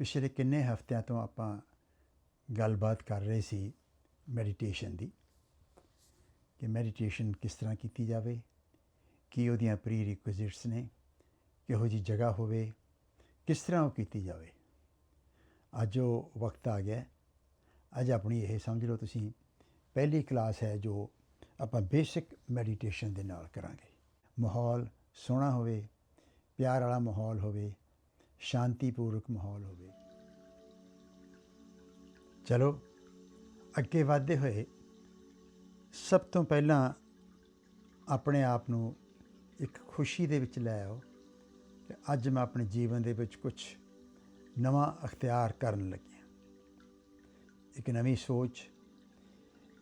ਪਿਛਲੇ ਕਿੰਨੇ ਹਫ਼ਤਿਆਂ ਤੋਂ ਆਪਾਂ ਗੱਲਬਾਤ ਕਰ ਰਹੇ ਸੀ ਮੈਡੀਟੇਸ਼ਨ ਦੀ ਕਿ ਮੈਡੀਟੇਸ਼ਨ ਕਿਸ ਤਰ੍ਹਾਂ ਕੀਤੀ ਜਾਵੇ, ਕੀ ਉਹਦੀਆਂ ਪ੍ਰੀ ਰਿਕੁਇਜ਼ਿਟਸ ਨੇ, ਕਿਹੋ ਜੀ ਜਗ੍ਹਾ ਹੋਵੇ, ਕਿਸ ਤਰ੍ਹਾਂ ਉਹ ਕੀਤੀ ਜਾਵੇ। ਅੱਜ ਉਹ ਵਕਤ ਆ ਗਿਆ ਅੱਜ ਆਪਣੀ ਇਹ ਸਮਝ ਲਓ ਤੁਸੀਂ, ਪਹਿਲੀ ਕਲਾਸ ਹੈ ਜੋ ਆਪਾਂ ਬੇਸਿਕ ਮੈਡੀਟੇਸ਼ਨ ਦੇ ਨਾਲ ਕਰਾਂਗੇ। ਮਾਹੌਲ ਸੋਹਣਾ ਹੋਵੇ, ਪਿਆਰ ਵਾਲਾ ਮਾਹੌਲ ਹੋਵੇ ਸ਼ਾਂਤੀਪੂਰਵਕ ਮਾਹੌਲ ਹੋਵੇ ਚਲੋ ਅੱਗੇ ਵਧਦੇ ਹੋਏ ਸਭ ਤੋਂ ਪਹਿਲਾਂ ਆਪਣੇ ਆਪ ਨੂੰ ਇੱਕ ਖੁਸ਼ੀ ਦੇ ਵਿੱਚ ਲੈ ਆਓ ਕਿ ਅੱਜ ਮੈਂ ਆਪਣੇ ਜੀਵਨ ਦੇ ਵਿੱਚ ਕੁਝ ਨਵਾਂ ਅਖਤਿਆਰ ਕਰਨ ਲੱਗਿਆ ਇੱਕ ਨਵੀਂ ਸੋਚ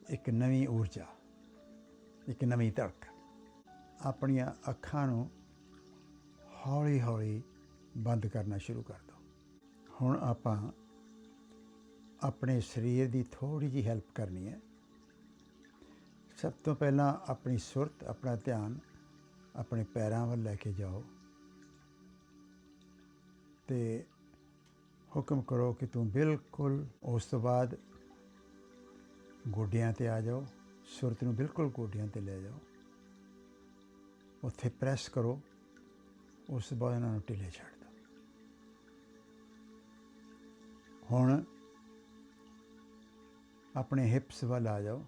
ਇੱਕ ਨਵੀਂ ਊਰਜਾ ਇੱਕ ਨਵੀਂ ਧੜਕ ਆਪਣੀਆਂ ਅੱਖਾਂ ਨੂੰ ਹੌਲੀ ਹੌਲੀ ਬੰਦ ਕਰਨਾ ਸ਼ੁਰੂ ਕਰ ਦਿਓ ਹੁਣ ਆਪਾਂ ਆਪਣੇ ਸਰੀਰ ਦੀ ਥੋੜੀ ਜੀ ਹੈਲਪ ਕਰਨੀ ਹੈ। ਸਭ ਤੋਂ ਪਹਿਲਾਂ ਆਪਣੀ ਸੁਰਤ, ਆਪਣਾ ਧਿਆਨ ਆਪਣੇ ਪੈਰਾਂ ਵੱਲ ਲੈ ਕੇ ਜਾਓ ਤੇ ਹੁਕਮ ਕਰੋ ਕਿ ਤੂੰ ਬਿਲਕੁਲ ਉਸ ਤੋਂ ਬਾਅਦ ਗੋਡਿਆਂ ਤੇ ਆ ਜਾਓ, ਸੁਰਤ ਨੂੰ ਬਿਲਕੁਲ ਗੋਡਿਆਂ ਤੇ ਲੈ ਜਾਓ। ਉੱਥੇ ਪ੍ਰੈਸ ਕਰੋ, ਉਸ ਤੋਂ ਬਾਅਦ ਇਹਨਾਂ ਨੂੰ ਢਿੱਲੇ ਛੱਡ ਹੁਣ ਆਪਣੇ ਹਿਪਸ ਵੱਲ ਆ ਜਾਓ।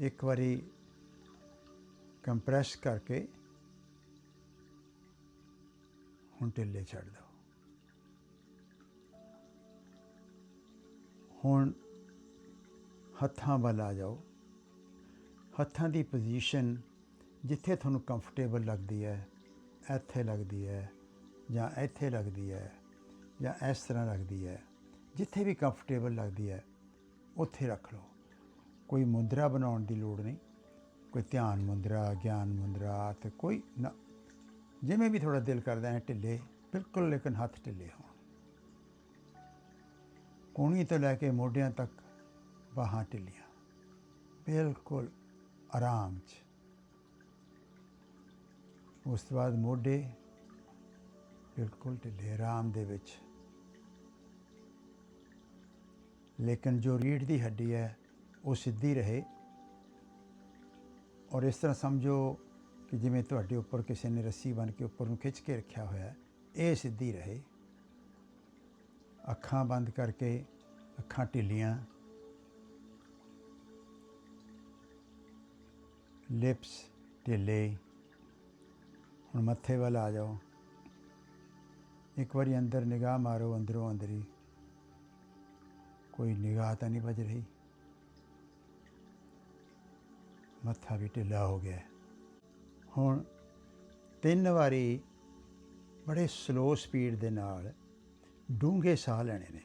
ਇੱਕ ਵਾਰੀ ਕੰਪਰੈਸ ਕਰਕੇ ਹੁਣ ਢਿੱਲੇ ਛੱਡ ਦਿਓ। ਹੁਣ ਹੱਥਾਂ ਵੱਲ ਆ ਜਾਓ। ਹੱਥਾਂ ਦੀ ਪੋਜੀਸ਼ਨ ਜਿੱਥੇ ਤੁਹਾਨੂੰ ਕੰਫਰਟੇਬਲ ਲੱਗਦੀ ਹੈ, ਇੱਥੇ ਲੱਗਦੀ ਹੈ ਜਾਂ ਇੱਥੇ ਲੱਗਦੀ ਹੈ ਜਾਂ ਇਸ ਤਰ੍ਹਾਂ ਰੱਖਦੀ ਹੈ, ਜਿੱਥੇ ਵੀ ਕੰਫਰਟੇਬਲ ਲੱਗਦੀ ਹੈ, ਉੱਥੇ ਰੱਖ ਲਓ। ਕੋਈ ਮੁੰਦਰਾ ਬਣਾਉਣ ਦੀ ਲੋੜ ਨਹੀਂ। ਕੋਈ ਧਿਆਨ ਮੁੰਦਰਾ, ਗਿਆਨ ਮੁੰਦਰਾ ਤੇ ਕੋਈ ਨਾ। ਜਿਵੇਂ ਵੀ ਥੋੜਾ ਦਿਲ ਕਰਦਾ ਹੈ ਢਿੱਲੇ, ਬਿਲਕੁਲ ਲੇਕਿਨ ਹੱਥ ਢਿੱਲੇ ਹੋਣ। ਕੋਣੀ ਤੋਂ ਲੈ ਕੇ ਮੋਢਿਆਂ ਤੱਕ ਬਾਹਾਂ ਢਿੱਲੀਆਂ। ਬਿਲਕੁਲ ਆਰਾਮ 'ਚ। ਉਸ ਤੋਂ ਬਾਅਦ ਮੋਢੇ ਬਿਲਕੁਲ ਢਿੱਲੇ, ਆਰਾਮ ਦੇ ਵਿੱਚ। ਲੇਕਿਨ ਜੋ ਰੀੜ ਦੀ ਹੱਡੀ ਹੈ, ਉਹ ਸਿੱਧੀ ਰਹੇ। ਔਰ ਇਸ ਤਰ੍ਹਾਂ ਸਮਝੋ ਕਿ ਜਿਵੇਂ ਤੁਹਾਡੇ ਉੱਪਰ ਕਿਸੇ ਨੇ ਰੱਸੀ ਬਨ ਕੇ ਉੱਪਰ ਨੂੰ ਖਿੱਚ ਕੇ ਰੱਖਿਆ ਹੋਇਆ ਹੈ, ਇਹ ਸਿੱਧੀ ਰਹੇ। ਅੱਖਾਂ ਬੰਦ ਕਰਕੇ ਅੱਖਾਂ ਢਿੱਲੀਆਂ। ਲਿਪਸ ਢਿੱਲੇ। ਹੁਣ ਮੱਥੇ ਵੱਲ ਆ ਜਾਓ। ਇੱਕ ਵਾਰੀ ਅੰਦਰ ਨਿਗਾਹ ਮਾਰੋ, ਅੰਦਰੋਂ ਅੰਦਰੀ। ਕੋਈ ਨਿਗਾਹ ਤਾਂ ਨਹੀਂ ਵੱਜ ਰਹੀ। ਮੱਥਾ ਵੀ ਢਿੱਲਾ ਹੋ ਗਿਆ। ਹੁਣ ਤਿੰਨ ਵਾਰੀ ਬੜੇ ਸਲੋ ਸਪੀਡ ਦੇ ਨਾਲ ਡੂੰਘੇ ਸਾਹ ਲੈਣੇ ਨੇ।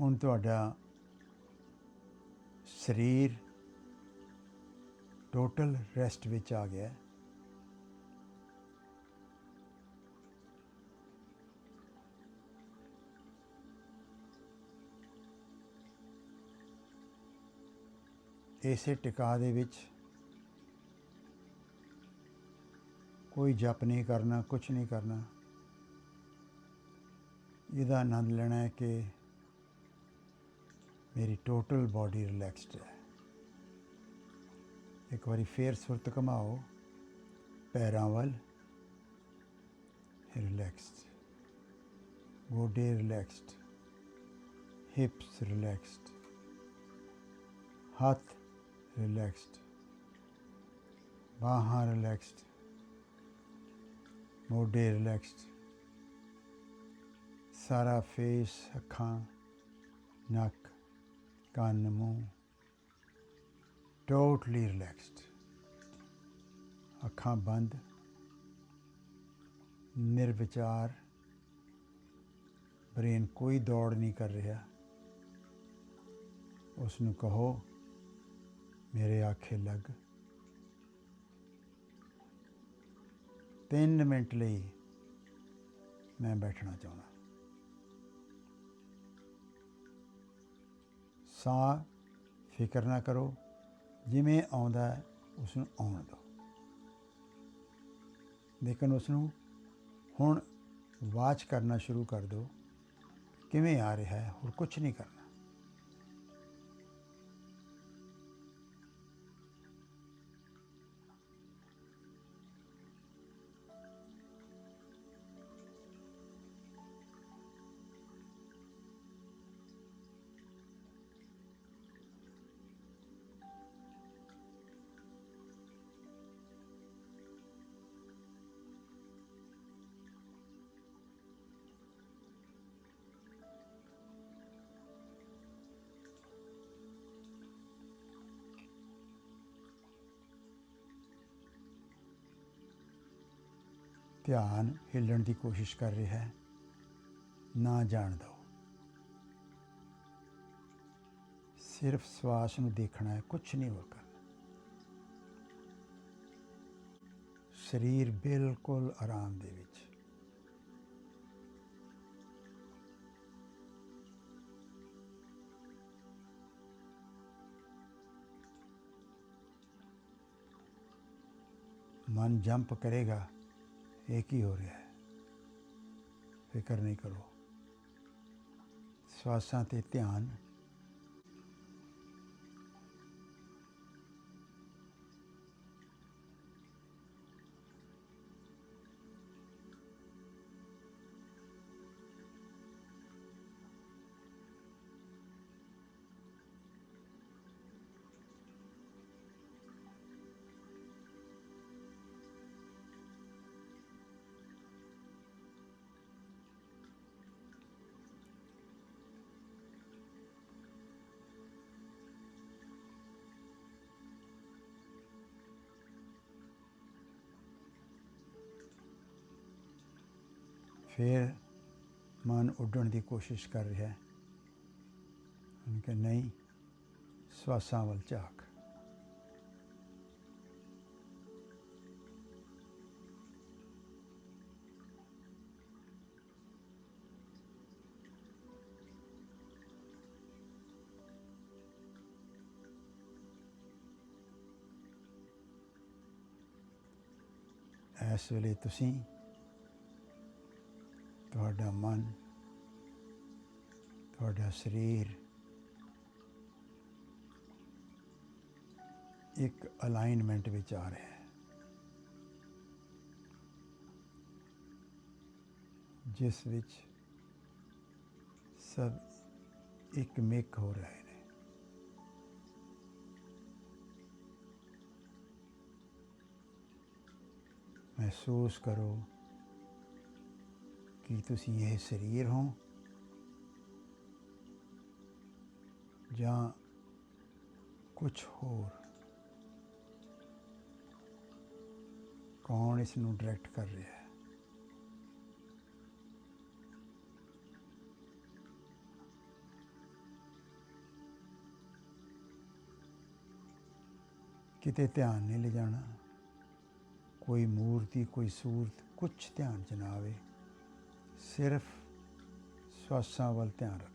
ਹੁਣ ਤੁਹਾਡਾ ਸਰੀਰ ਟੋਟਲ ਰੈਸਟ ਵਿੱਚ ਆ ਗਿਆ ਇਸੇ ਟਿਕਾ ਦੇ ਵਿੱਚ ਕੋਈ ਜਪ ਨਹੀਂ ਕਰਨਾ ਕੁਝ ਨਹੀਂ ਕਰਨਾ। ਇਹਦਾ ਆਨੰਦ ਲੈਣਾ ਹੈ ਕਿ ਮੇਰੀ ਟੋਟਲ ਬਾਡੀ ਰਿਲੈਕਸਡ ਹੈ ਇੱਕ ਵਾਰੀ ਫੇਰ ਸੁਰਤ ਕਮਾਓ ਪੈਰਾਂ ਵੱਲ ਰਿਲੈਕਸਡ ਗੋਡੇ ਰਿਲੈਕਸਡ ਹਿਪਸ ਰਿਲੈਕਸਡ ਹੱਥ ਰਿਲੈਕਸਡ ਬਾਹਾਂ ਰਿਲੈਕਸਡ ਮੋਢੇ ਰਿਲੈਕਸਡ ਸਾਰਾ ਫੇਸ ਅੱਖਾਂ ਨੱਕ ਕੰਨ ਮੂੰਹ। ਟੋਟਲੀ ਰਿਲੈਕਸਡ ਅੱਖਾਂ ਬੰਦ। ਨਿਰਵਿਚਾਰ। ਬ੍ਰੇਨ ਕੋਈ ਦੌੜ ਨਹੀਂ ਕਰ ਰਿਹਾ। ਉਸ ਨੂੰ ਕਹੋ, ਮੇਰੇ ਆਖੇ ਲੱਗ। ਤਿੰਨ ਮਿੰਟ ਲਈ ਮੈਂ ਬੈਠਣਾ ਚਾਹੁੰਦਾ। ਸਾਹ ਫਿਕਰ ਨਾ ਕਰੋ ਜਿਵੇਂ ਆਉਂਦਾ ਹੈ, ਉਸ ਨੂੰ ਆਉਣ ਦਿਓ। ਲੇਕਿਨ ਉਸ ਨੂੰ ਹੁਣ ਵਾਚ ਕਰਨਾ ਸ਼ੁਰੂ ਕਰ ਦਿਓ ਕਿਵੇਂ ਆ ਰਿਹਾ ਹੈ ਹੋਰ ਕੁਝ ਨਹੀਂ ਕਰਨਾ। ਧਿਆਨ ਹਿੱਲਣ ਦੀ ਕੋਸ਼ਿਸ਼ ਕਰ ਰਿਹਾ ਹੈ। ਨਾ ਜਾਣ ਦਿਓ ਸਿਰਫ ਸਵਾਸ ਨੂੰ ਦੇਖਣਾ ਹੈ ਕੁਝ ਨਹੀਂ ਹੋਰ ਕਰਨਾ। ਸਰੀਰ ਬਿਲਕੁਲ ਆਰਾਮ ਦੇ ਵਿੱਚ। ਮਨ ਜੰਪ ਕਰੇਗਾ। ਇਹ ਕੀ ਹੋ ਰਿਹਾ ਹੈ ਫਿਕਰ ਨਹੀਂ ਕਰੋ ਸਵਾਸਾਂ ਤੇ ਧਿਆਨ ਫਿਰ ਮਨ ਉੱਡਣ ਦੀ ਕੋਸ਼ਿਸ਼ ਕਰ ਰਿਹਾ ਹੈ। ਉਹਨੇ ਕਿਹਾ, ਨਹੀਂ, ਸਵਾਸਾਂ ਵੱਲ ਝਾਕ। ਇਸ ਵੇਲੇ ਤੁਸੀਂ ਤੁਹਾਡਾ ਮਨ, ਤੁਹਾਡਾ ਸਰੀਰ ਇੱਕ ਅਲਾਈਨਮੈਂਟ ਵਿੱਚ ਆ ਰਿਹਾ ਹੈ। ਜਿਸ ਵਿੱਚ ਸਭ ਇੱਕ ਮਿਕ ਹੋ ਰਹੇ ਨੇ। ਮਹਿਸੂਸ ਕਰੋ ਕੀ ਤੁਸੀਂ ਇਹ ਸਰੀਰ ਹੋ ਜਾਂ ਕੁਝ ਹੋਰ? ਕੌਣ ਇਸ ਨੂੰ ਡਾਇਰੈਕਟ ਕਰ ਰਿਹਾ ਹੈ? ਕਿਤੇ ਧਿਆਨ ਨਹੀਂ ਲਿਜਾਣਾ ਕੋਈ ਮੂਰਤੀ, ਕੋਈ ਸੂਰਤ ਕੁਝ ਧਿਆਨ ਚ ਨਾ ਆਵੇ। ਸਿਰਫ ਸਵਾਸਾਂ ਵੱਲ ਧਿਆਨ ਰੱਖਣਾ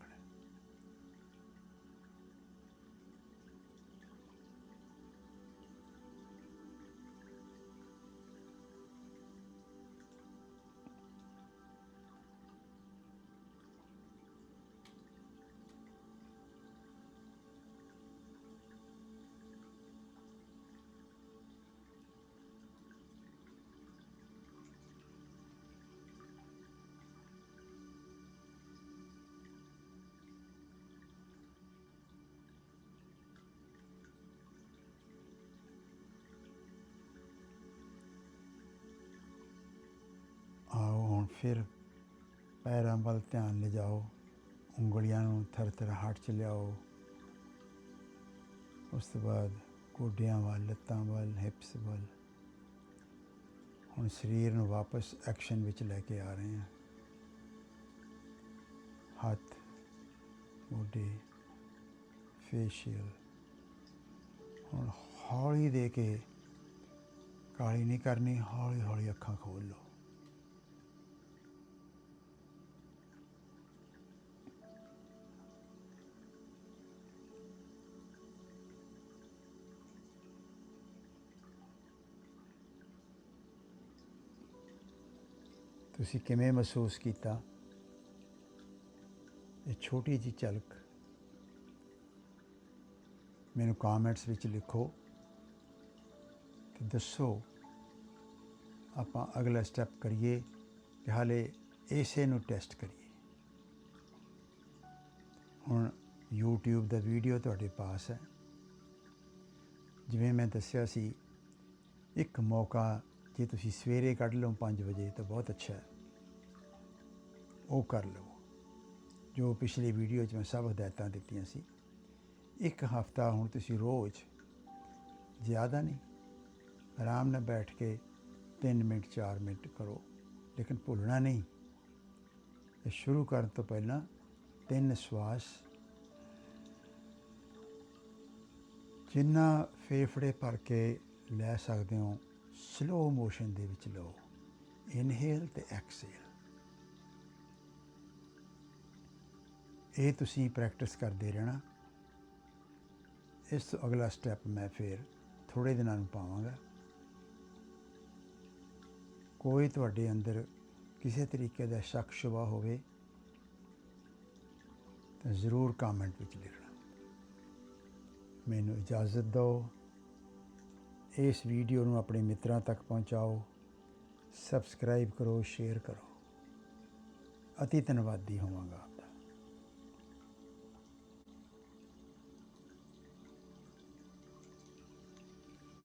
ਫਿਰ ਪੈਰਾਂ ਵੱਲ ਧਿਆਨ ਲਿਜਾਓ, ਉਂਗਲੀਆਂ ਨੂੰ ਥਰ ਥਰ ਹੱਥ ਚ ਲਿਆਓ। ਉਸ ਤੋਂ ਬਾਅਦ ਗੋਡਿਆਂ ਵੱਲ, ਲੱਤਾਂ ਵੱਲ ਹਿਪਸ ਵੱਲ। ਹੁਣ ਸਰੀਰ ਨੂੰ ਵਾਪਸ ਐਕਸ਼ਨ ਵਿੱਚ ਲੈ ਕੇ ਆ ਰਹੇ ਹਾਂ। ਹੱਥ, ਗੋਡੇ ਫੇਸ਼ੀਅਲ ਹੁਣ ਹੌਲੀ ਦੇ ਕੇ ਕਾਲੀ ਨਹੀਂ ਕਰਨੀ ਹੌਲੀ ਹੌਲੀ ਅੱਖਾਂ ਖੋਲ ਲਓ। ਤੁਸੀਂ ਕਿਵੇਂ ਮਹਿਸੂਸ ਕੀਤਾ? ਇਹ ਛੋਟੀ ਜਿਹੀ ਝਲਕ। ਮੈਨੂੰ ਕਮੈਂਟਸ ਵਿੱਚ ਲਿਖੋ ਤੇ ਦੱਸੋ, ਆਪਾਂ ਅਗਲਾ ਸਟੈਪ ਕਰੀਏ ਕਿ ਹਾਲੇ ਇਸੇ ਨੂੰ ਟੈਸਟ ਕਰੀਏ। ਹੁਣ YouTube ਦਾ ਵੀਡੀਓ ਤੁਹਾਡੇ ਪਾਸ ਹੈ। ਜਿਵੇਂ ਮੈਂ ਦੱਸਿਆ ਸੀ, ਇੱਕ ਮੌਕਾ ਜੇ ਤੁਸੀਂ ਸਵੇਰੇ ਕੱਢ ਲਓ 5 ਵਜੇ ਤਾਂ ਬਹੁਤ ਅੱਛਾ ਹੈ। ਉਹ ਕਰ ਲਓ। ਜੋ ਪਿਛਲੀ ਵੀਡੀਓ 'ਚ ਮੈਂ ਸਭ ਹਦਾਇਤਾਂ ਦਿੱਤੀਆਂ ਸੀ। ਇੱਕ ਹਫਤਾ ਹੁਣ ਤੁਸੀਂ ਰੋਜ਼ ਜ਼ਿਆਦਾ ਨਹੀਂ, ਆਰਾਮ ਨਾਲ ਬੈਠ ਕੇ 3 ਮਿੰਟ 4 ਮਿੰਟ ਕਰੋ। ਲੇਕਿਨ ਭੁੱਲਣਾ ਨਹੀਂ। ਇਹ ਸ਼ੁਰੂ ਕਰਨ ਤੋਂ ਪਹਿਲਾਂ ਤਿੰਨ ਸਵਾਸ। ਜਿੰਨਾ ਫੇਫੜੇ ਭਰ ਕੇ ਲੈ ਸਕਦੇ ਹੋ ਸਲੋ ਮੋਸ਼ਨ ਦੇ ਵਿੱਚ ਲਓ। ਇਨਹੇਲ ਤੇ ਐਕਸਹੇਲ ਇਹ ਤੁਸੀਂ ਪ੍ਰੈਕਟਿਸ ਕਰਦੇ ਰਹਿਣਾ। ਇਸ ਤੋਂ ਅਗਲਾ ਸਟੈਪ ਮੈਂ ਫਿਰ ਥੋੜੇ ਦਿਨਾਂ ਨੂੰ ਪਾਵਾਂਗਾ। ਕੋਈ ਤੁਹਾਡੇ ਅੰਦਰ ਕਿਸੇ ਤਰੀਕੇ ਦਾ ਸ਼ੱਕ ਸ਼ੁਬਾ ਹੋਵੇ, ਤਾਂ ਜ਼ਰੂਰ ਕਮੈਂਟ ਵਿੱਚ ਲਿਖਣਾ ਮੈਨੂੰ ਇਜਾਜ਼ਤ ਦਿਓ। ਇਸ ਵੀਡੀਓ ਨੂੰ ਆਪਣੇ ਮਿੱਤਰਾਂ ਤੱਕ ਪਹੁੰਚਾਓ ਸਬਸਕ੍ਰਾਈਬ ਕਰੋ ਸ਼ੇਅਰ ਕਰੋ। ਅਤੀ ਧੰਨਵਾਦੀ ਹੋਵਾਂਗਾ।